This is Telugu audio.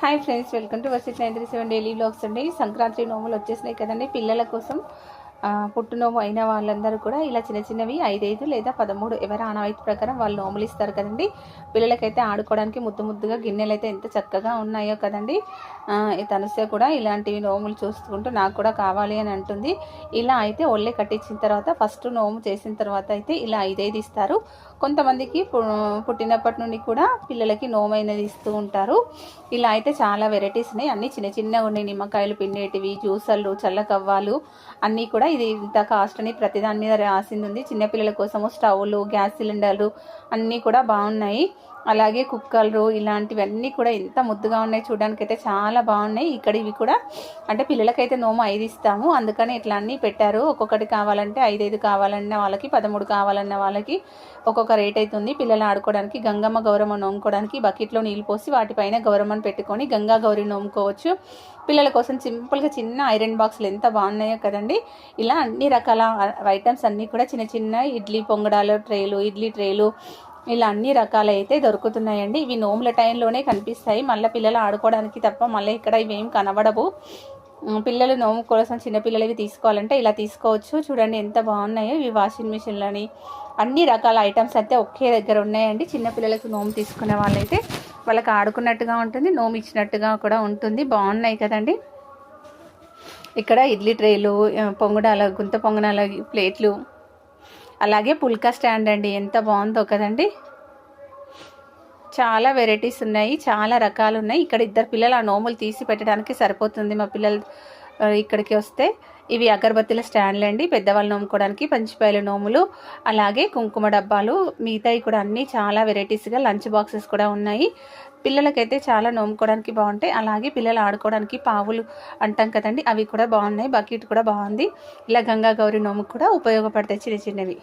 Hi friends welcome to వర్సిట్ nine three seven daily vlogs అండి. సంక్రాంతి నోములు వచ్చేసినాయి కదండి పిల్లల కోసం. ఆ, పుట్టు నోము అయిన వాళ్ళందరూ కూడా ఇలా చిన్న చిన్నవి ఐదైదు లేదా పదమూడు ఎవరి ఆనవాయితీ ప్రకారం వాళ్ళు నోములు ఇస్తారు కదండి. పిల్లలకైతే ఆడుకోవడానికి ముద్దు ముద్దుగా గిన్నెలు అయితే ఎంత చక్కగా ఉన్నాయో కదండి. ఈ తనుసే కూడా ఇలాంటివి నోములు చూసుకుంటూ నాకు కూడా కావాలి అని అంటుంది. ఇలా అయితే ఒళ్ళే కట్టించిన తర్వాత ఫస్ట్ నోము చేసిన తర్వాత అయితే ఇలా ఐదైదు ఇస్తారు. కొంతమందికి పు- పుట్టినప్పటి నుండి కూడా పిల్లలకి నోమైనది ఇస్తూ ఉంటారు. ఇలా అయితే చాలా వెరైటీస్ ఉన్నాయి. అన్ని చిన్న చిన్నగా ఉన్నాయి. నిమ్మకాయలు పిండేటివి జ్యూసర్లు చల్లకవ్వాలు అన్నీ కూడా ఇది ఇంత కాస్ట్ అని ప్రతి దాని మీద రాసింది ఉంది. చిన్నపిల్లల కోసము స్టవ్లు గ్యాస్ సిలిండర్లు అన్నీ కూడా బాగున్నాయి. అలాగే కుక్కలు ఇలాంటివన్నీ కూడా ఎంత ముద్దుగా ఉన్నాయి చూడడానికి అయితే చాలా బాగున్నాయి. ఇక్కడ ఇవి కూడా అంటే పిల్లలకైతే నోము ఐదు ఇస్తాము. అందుకని ఇట్లా అన్నీ పెట్టారు. ఒక్కొక్కటి కావాలంటే ఐదైదు కావాలన్న వాళ్ళకి పదమూడు కావాలన్న వాళ్ళకి ఒక్కొక్క రేట్ అవుతుంది పిల్లలు ఆడుకోవడానికి గంగమ్మ గౌరమ్మ నోముకోవడానికి బకెట్లో నీళ్ళు పోసి వాటిపైన గౌరమ్మను పెట్టుకొని గంగా గౌరి నోముకోవచ్చు. పిల్లల కోసం సింపుల్గా చిన్న ఐరన్ బాక్సులు ఎంత బాగున్నాయో కదండి. ఇలా అన్ని రకాల ఐటమ్స్ అన్నీ కూడా చిన్న చిన్న ఇడ్లీ పొంగడాలు ట్రేలు ఇడ్లీ ట్రేలు ఇలా అన్ని రకాలు అయితే దొరుకుతున్నాయండి. ఇవి నోముల టైంలోనే కనిపిస్తాయి. మళ్ళీ పిల్లలు ఆడుకోవడానికి తప్ప మళ్ళీ ఇక్కడ ఇవేం కనబడవు. పిల్లలు నోము కోసం చిన్నపిల్లలు ఇవి తీసుకోవాలంటే ఇలా తీసుకోవచ్చు. చూడండి ఎంత బాగున్నాయో ఇవి వాషింగ్ మిషన్లని. అన్ని రకాల ఐటమ్స్ అయితే ఒకే దగ్గర ఉన్నాయండి. చిన్నపిల్లలకు నోము తీసుకునే వాళ్ళైతే వాళ్ళకి ఆడుకున్నట్టుగా ఉంటుంది. నోము ఇచ్చినట్టుగా కూడా ఉంటుంది. బాగున్నాయి కదండి. ఇక్కడ ఇడ్లీ ట్రేలు పొంగడాల గుంత పొంగనాల ప్లేట్లు అలాగే పుల్కా స్టాండ్ అండి ఎంత బాగుందో కదండి. చాలా వెరైటీస్ ఉన్నాయి చాలా రకాలు ఉన్నాయి. ఇక్కడ ఇద్దరు పిల్లలు ఆ నోములు తీసి పెట్టడానికి సరిపోతుంది మా పిల్లలు ఇక్కడికి వస్తే. ఇవి అగరబత్తుల స్టాండ్లు అండి. పెద్దవాళ్ళు నోముకోవడానికి పంచిపాయల నోములు అలాగే కుంకుమ డబ్బాలు మిగతాయి కూడా అన్నీ చాలా వెరైటీస్గా లంచ్ బాక్సెస్ కూడా ఉన్నాయి. పిల్లలకైతే చాలా నోముకోవడానికి బాగుంటాయి. అలాగే పిల్లలు ఆడుకోవడానికి పావులు అంటాం కదండి. అవి కూడా బాగున్నాయి. బకెట్ కూడా బాగుంది. ఇలా గంగా గౌరి నోముకు కూడా ఉపయోగపడతాయి చిన్న చిన్నవి.